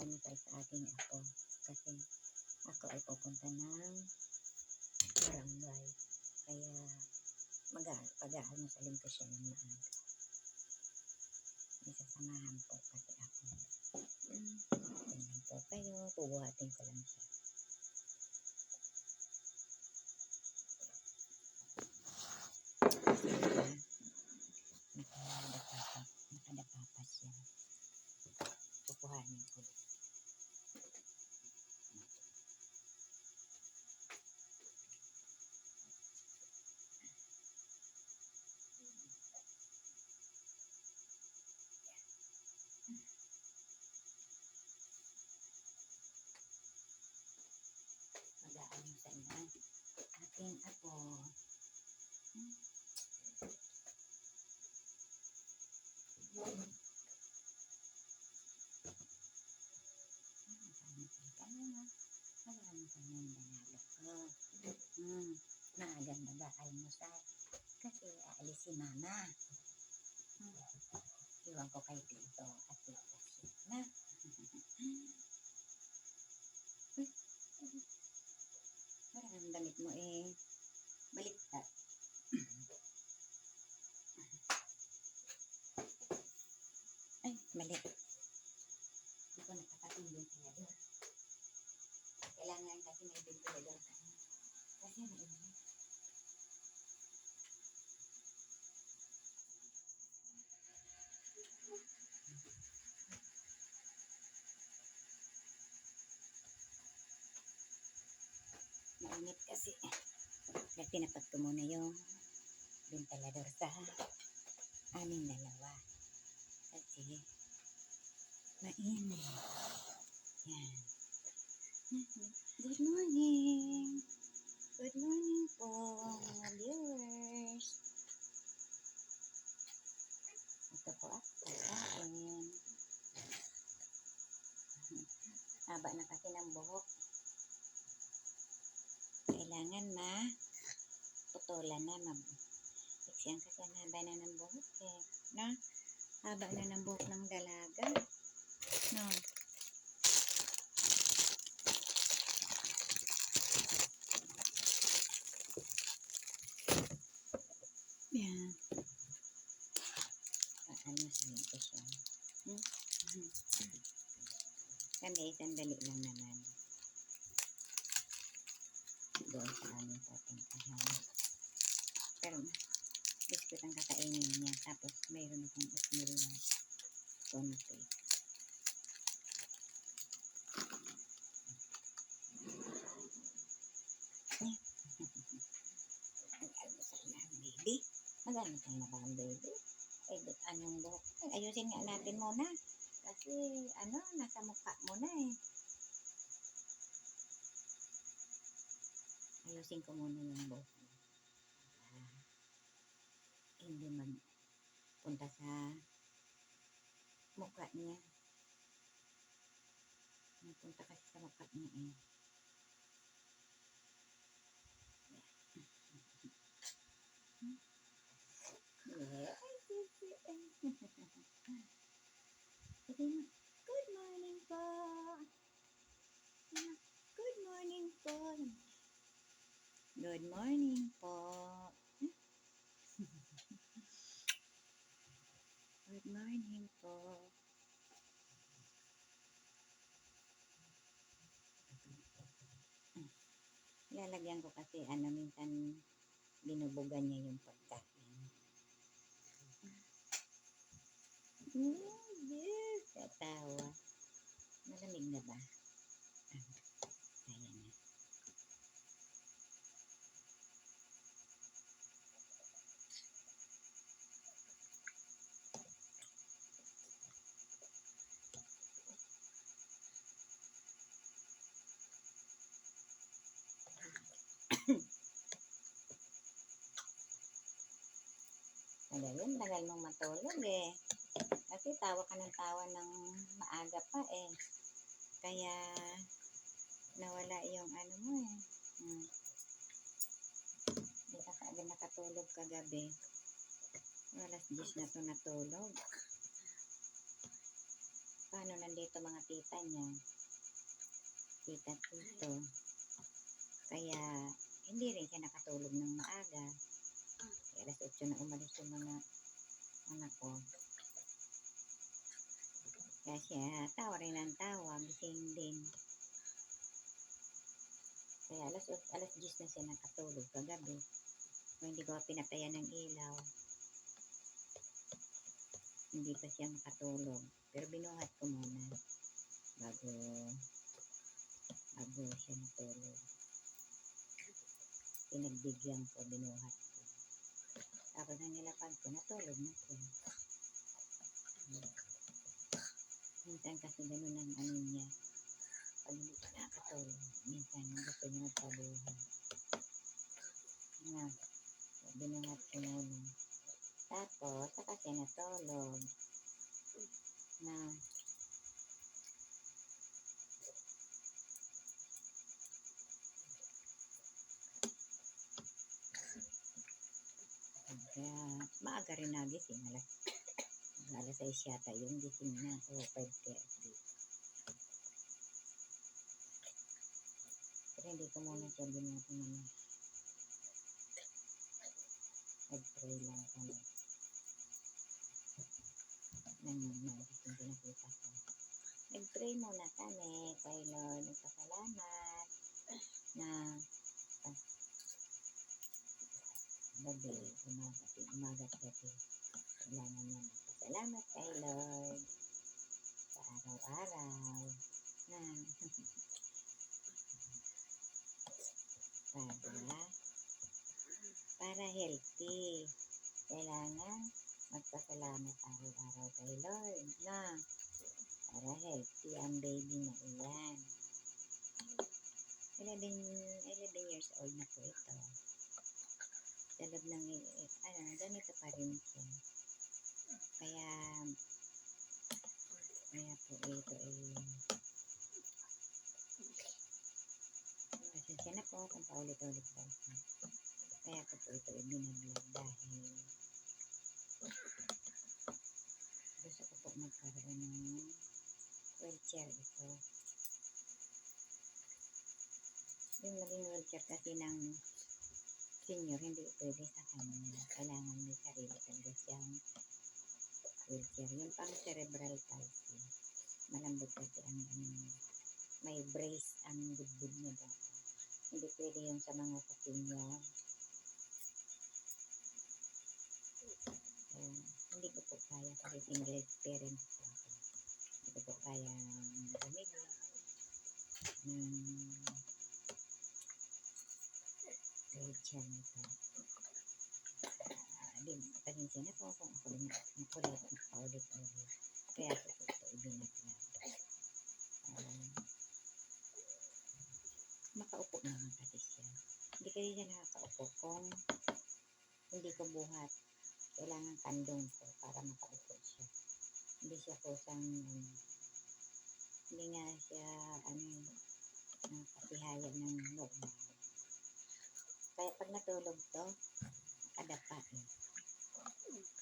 paalmusal sa aking apo. Kasi ako ay pupunta ng barangay. Kaya mag pag-aalmusalin ko siya ng maaga. May sasamahan po kasi ako. Mm, Tingnan po kayo, pubuhatin ko lang siya. Diba? Nakadapa pa, nakadapa pa siya. Pupuhanin ko lang. Mag-aalmusal na aking apo. Hmm. Mag-aalmusal ka na na. Mag-aalmusal na yung banalo ko. Hmm. Maagang mag-aalmusal. Kasi aalis si mama. Hmm. Iwan ko kay Tito at Tita siya na. Parang ang damit mo eh. Baliktad. Ay, mali. Hindi ko nakakatong ventilador. Kailangan kasi may ventilador ka. Kasi mainit. Mainit kasi. Kaya tinapat ko muna yung ventilador sa aming dalawa. Kasi mainit. Yan. Good morning. Good morning po mga viewers. Ito po ako kakain. Haba na kasi ng buhok. Kailangan ma putulan na mab Iksyan kasi ang haba na ng buhok eh. Na? Haba na ng buhok ng dalaga. No. Yan. Paano sabihin ko siya? Hmm? Kami sandali lang naman. Doon sa aming papuntahan. Pero biskuit ang kakainin niya. Tapos mayroon akong oatmeal na konti. Mag-almusal na ang baby. Mag-almusal na ba ang baby? Ay, anong buhok? Ay, ayusin nga natin muna. Kasi, ano, nasa mukha mo na eh. Ayusin ko muna yung buhok mo. Para hindi magpunta sa mukha niya. Magpunta kasi sa mukha niya eh. Good morning po. Good morning po. Good morning po. Good morning po. Lalagyan ko kasi ano minsan binubugan niya yung pagkain. Mm, yes, katawa. Malamig na ba? Ah, Ayan na. Tagal mong matulog eh. Kasi tawa ka ng tawa ng maaga pa eh. Kaya nawala yung ano mo eh. Hmm. Hindi ka kaagad nakatulog kagabi. Alas 10 na to natulog. Paano na nandito mga tita niya. Tita tito. Kaya, hindi rin siya nakatulog ng maaga. Alas 8 na umalis yung mga anak ko. Kaya siya, tawa rin ng tawa, gising din. Kaya alas, alas 10 na siya nakatulog kagabi. Kung hindi ko pinatayan ng ilaw, hindi pa siya makatulog. Pero binuhat ko muna bago bago siya natulog. Pinagbigyan ko, binuhat ko. Tapos nang nilapag ko, natulog na. Hmm. Minsan kasi ganun ang ano niya. Pag hindi pa nakatulog, minsan gusto niya magpabuhay. Na, binuhat ko muna. Tapos, saka siya natulog. Na, kaya maaga rin nagising. Alas, alas 6 yata yung gising na. O, 5.30. Pero hindi ko muna siya binuhat naman. Nag-pray lang kami. Nang nagising ko nakita ko. Nag-pray muna kami kay Lord. Nagpasalamat na ah, gabi, umaga, umaga at gabi. Kailangan niya magpasalamat kay Lord sa araw-araw na para para healthy. Kailangan magpasalamat araw-araw kay Lord na para healthy ang baby na iyan. 11, 11 years old na po ito. Sa loob ng, eh, ano, ganito pa rin siya. Kaya, kaya po ito eh, pasensya na po kung paulit-ulit po. Kaya ko po ito ibinablog dahil gusto ko po magkaroon ng wheelchair ito. Yung maging wheelchair kasi ng senior, hindi pwede sa kanya. Kailangan may sarili talaga siyang wheelchair. Yung pang cerebral palsy, malambot kasi ang ano, niya. may brace ang dibdib niya dapat. Hindi pwede yung sa mga senior. Kaya, hindi ko po kaya kasi single parent po ako. Hindi ko po kaya gamitin ng wheelchair nito. Ah, di, pasensya na po kung ako din makulit, paulit-ulit. Kaya po ito ibinaglag. Ah, makaupo naman kasi siya. Hindi kasi siya nakakaupo kung hindi ko buhat. Kailangan kandong ko para makaupo siya. Hindi siya kusang, ano, hindi nga siya, ano, nakatihaya ng normal. Kaya pag natulog to, nakadapa eh.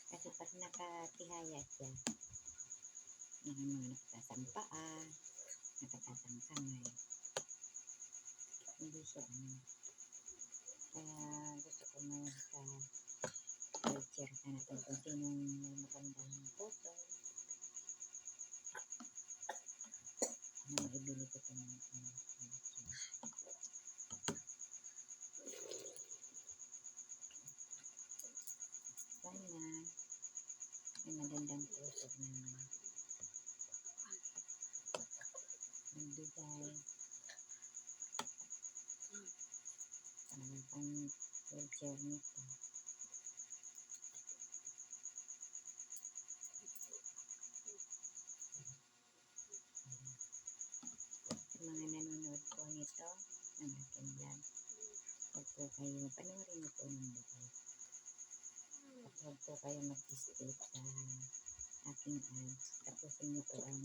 Kasi pag nakatihaya siya, yung mga nakatasang paa, nakatasang kamay, hindi siya ano. Kaya gusto ko ngayon sa wheelchair na natin kung sinong may magandang puso. Ano maibili ko ito ng ano, wheelchair. Sana may puso na magbigay para pang wheelchair nito. Mga nanonood po nito ng aking vlog, huwag po kayo, panoorin niyo po ng buhay. Huwag po kayo mag-skip sa aking ads. Tapusin niyo po ang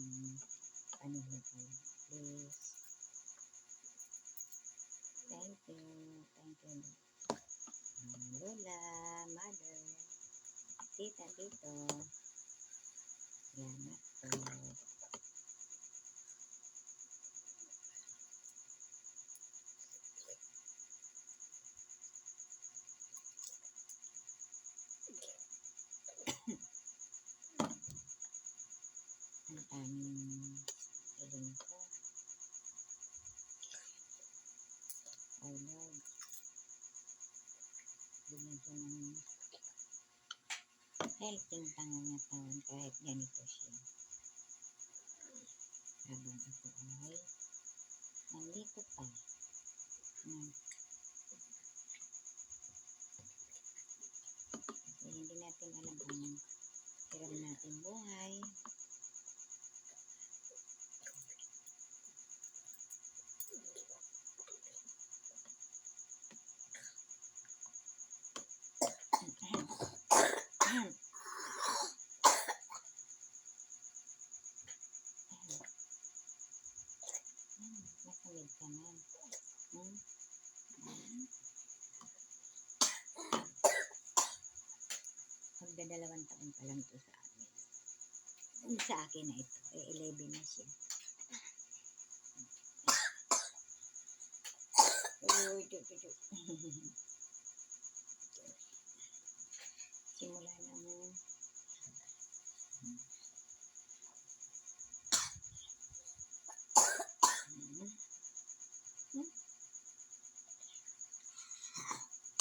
panonood ko. Please. Thank you. Thank you. Ah, Lola, mother, tita, tito. Salamat po. tanging hiling ko. Oh Lord. Bigyan ko ng healthy pangangatawan kahit ganito siya. Habang ako ay nandito pa. Na, kasi hindi natin alam ang hiram natin buhay. Hmm, Nasamid ka na. Hmm? Hmm? Magdadalawang taon pa lang to sa amin. Yung Sa akin na ito, eh, 11 na siya. Uy, tut, tut, tut. Simula ng Hmm. Hmm.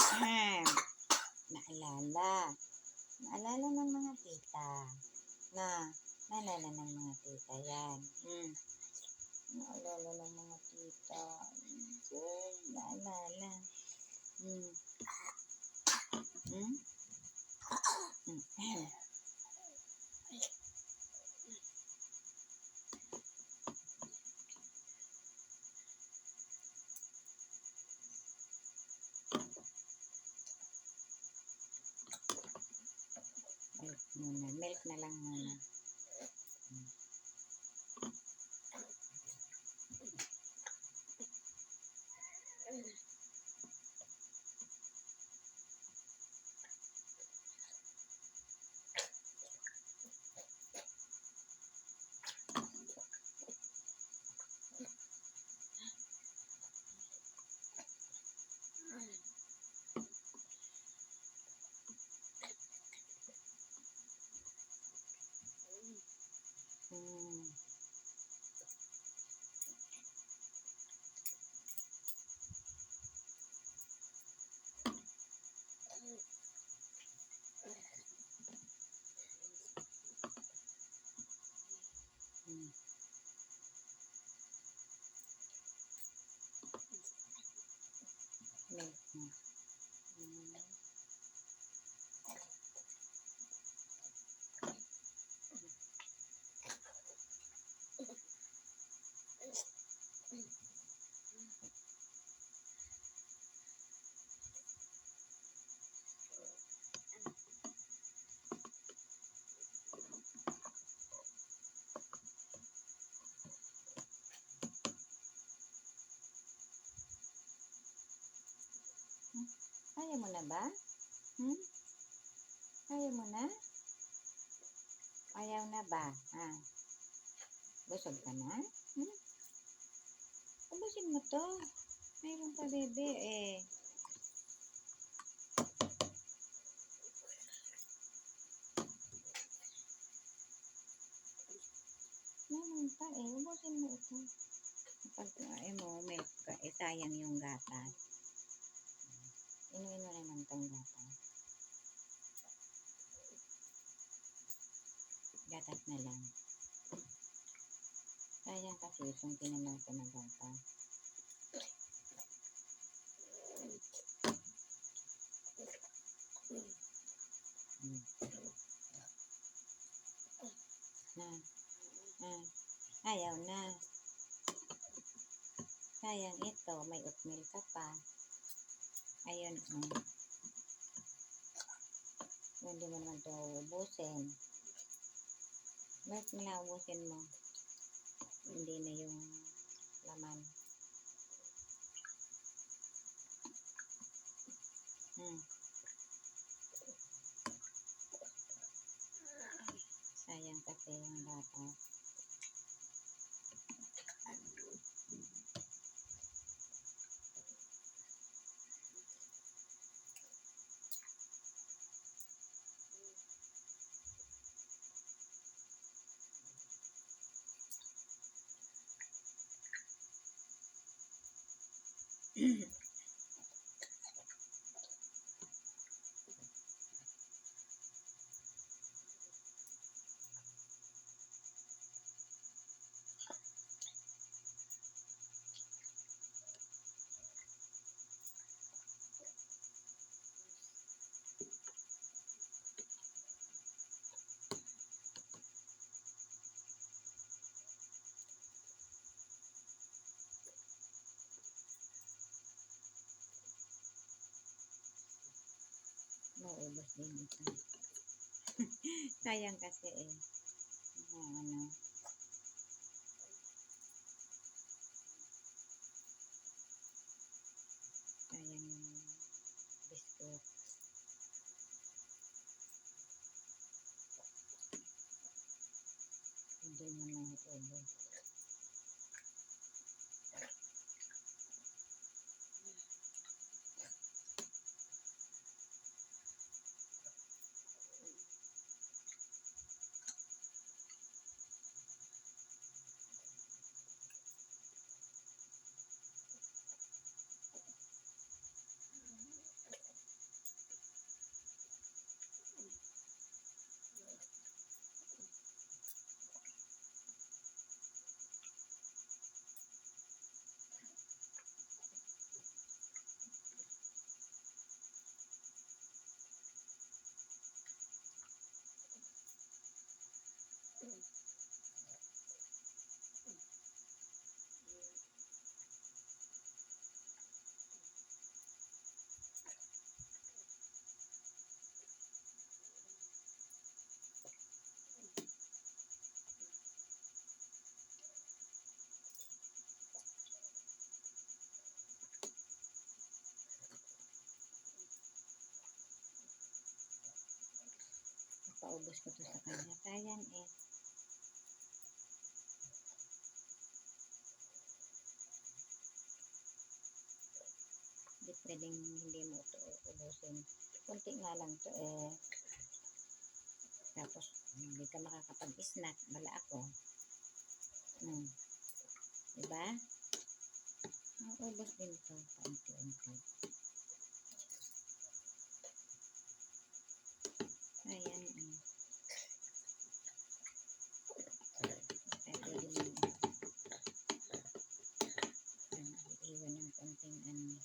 Ahem. Naalala. Naalala ng mga tita. Na, naalala ng mga tita yan. Hmm. Naalala ng mga tita. Hmm. Naalala. Hmm. Hmm? Hmm. Yeah. Ayaw mo na ba? Hmm? Ayaw mo na? Ayaw na ba? Ha? Busog ka na? Hmm? Ubusin mo to. Mayroon pa bebe eh. Meron pa eh. Ubusin mo ito. Kapag ay mo, ka, eh sayang yung gatas. Inuin mo naman tong gatas. Gatas na lang. Sayang kasi itong tinanaw ko na gatas. Hmm. Na. Ah. Ayaw na. Sayang ito, may oatmeal ka pa. Ayun, um, hindi mo naman ito ubusin. Bakit mo na ubusin mo? Hindi na yung laman. Hmm. Sayang kasi yung bata. Sayang kasi eh. Na, ano. Sayang yung biscuit. Hindi mo nauubos. Paubos ko to sa kanya. Sayang eh. Hindi pwedeng hindi mo ito ubusin. Kunti nga lang to eh. Tapos, hindi ka makakapag-snack. Bala ako. Hmm. Diba? Maubos din to. Paunti-unti. Ayan. eh. Kaya pwede mo ano, iwan ng konting ano.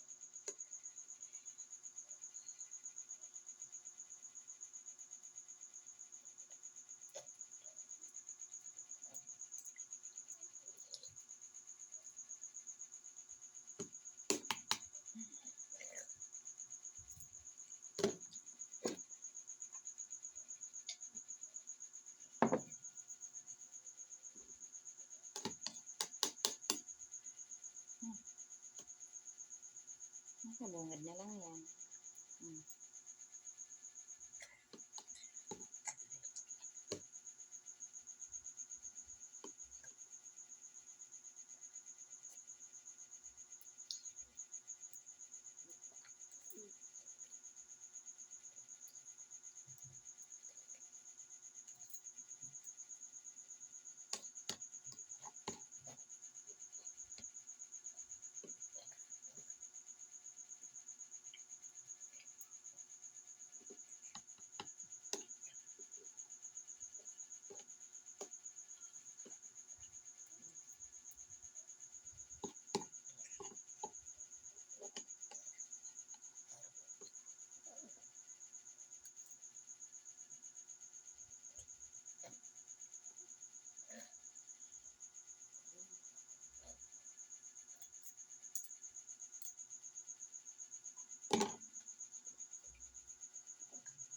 Bungad na lang yan.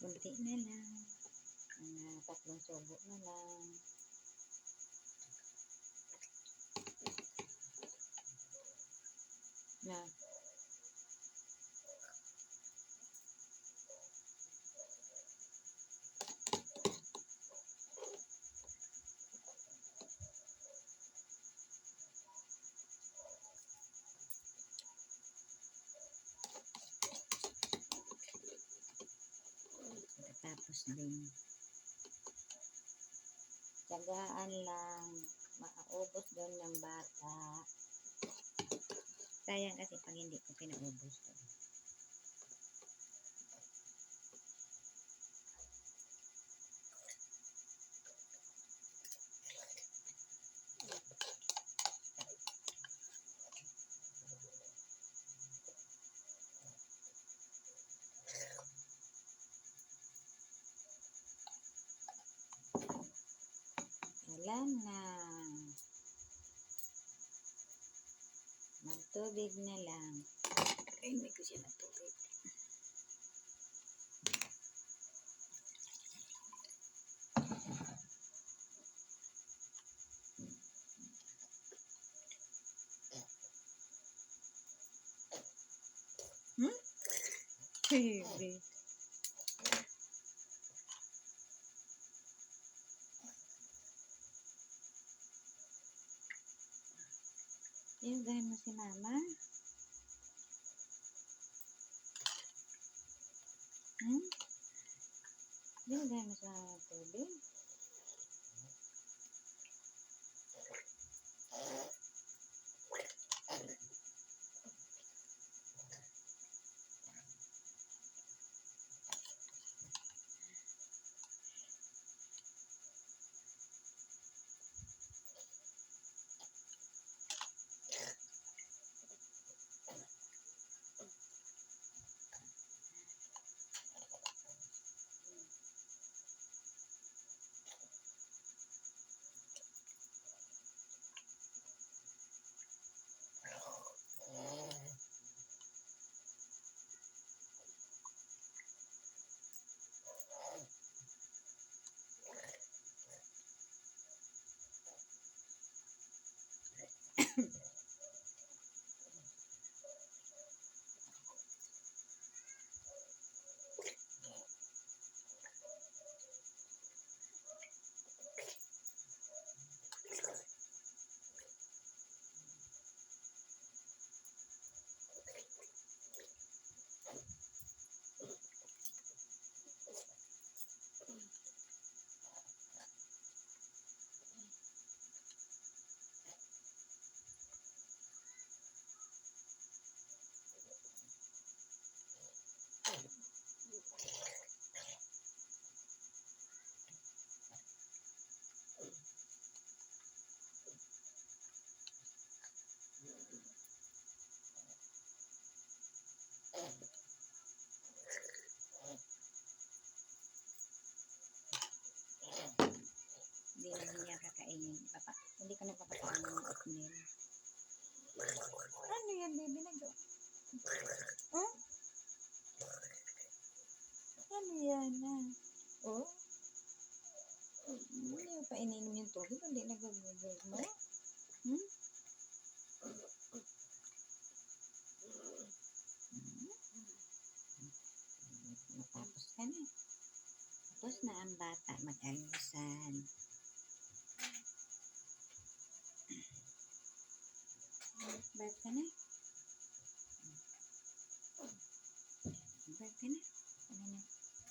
Kunti na lang. Mga tatlong subo na lang. Na. Tapos din. Tsagaan lang. Maubos doon ng bata. Sayang kasi pag hindi ko pinaubos to. Wala na. Magtubig na lang. May ko siya ng tubig. Baby. Ilagay mo si mama. Hmm? Ilagay mo sa tubig. Yan, baby? Nag Huh? Ano yan, ah? Oh? Hindi mo pa ininom yung tubig, hindi nagagagag mo. Hmm? Matapos ka na. Tapos na ang bata mag-almusal. Bad ka na. Bad ka na. Ano na?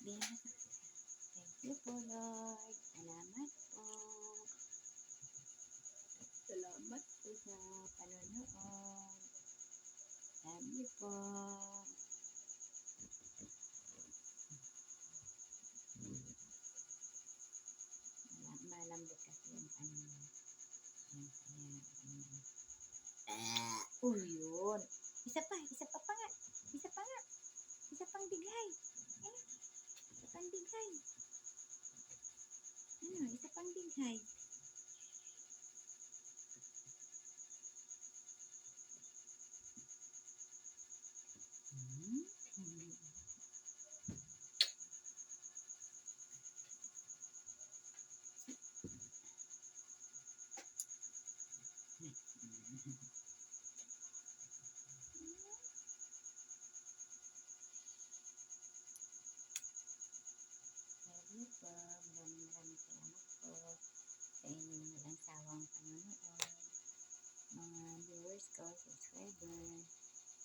Bihin na sa. Thank you po, Lord. Salamat po. Salamat po sa panonood. Love you po. Mal- Malambot kasi yung ano niya. Yung kaya, ano. Ah, oh, yun. Isa pa, isa pa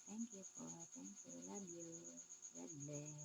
Thank you po. Thank you. Love you. God bless.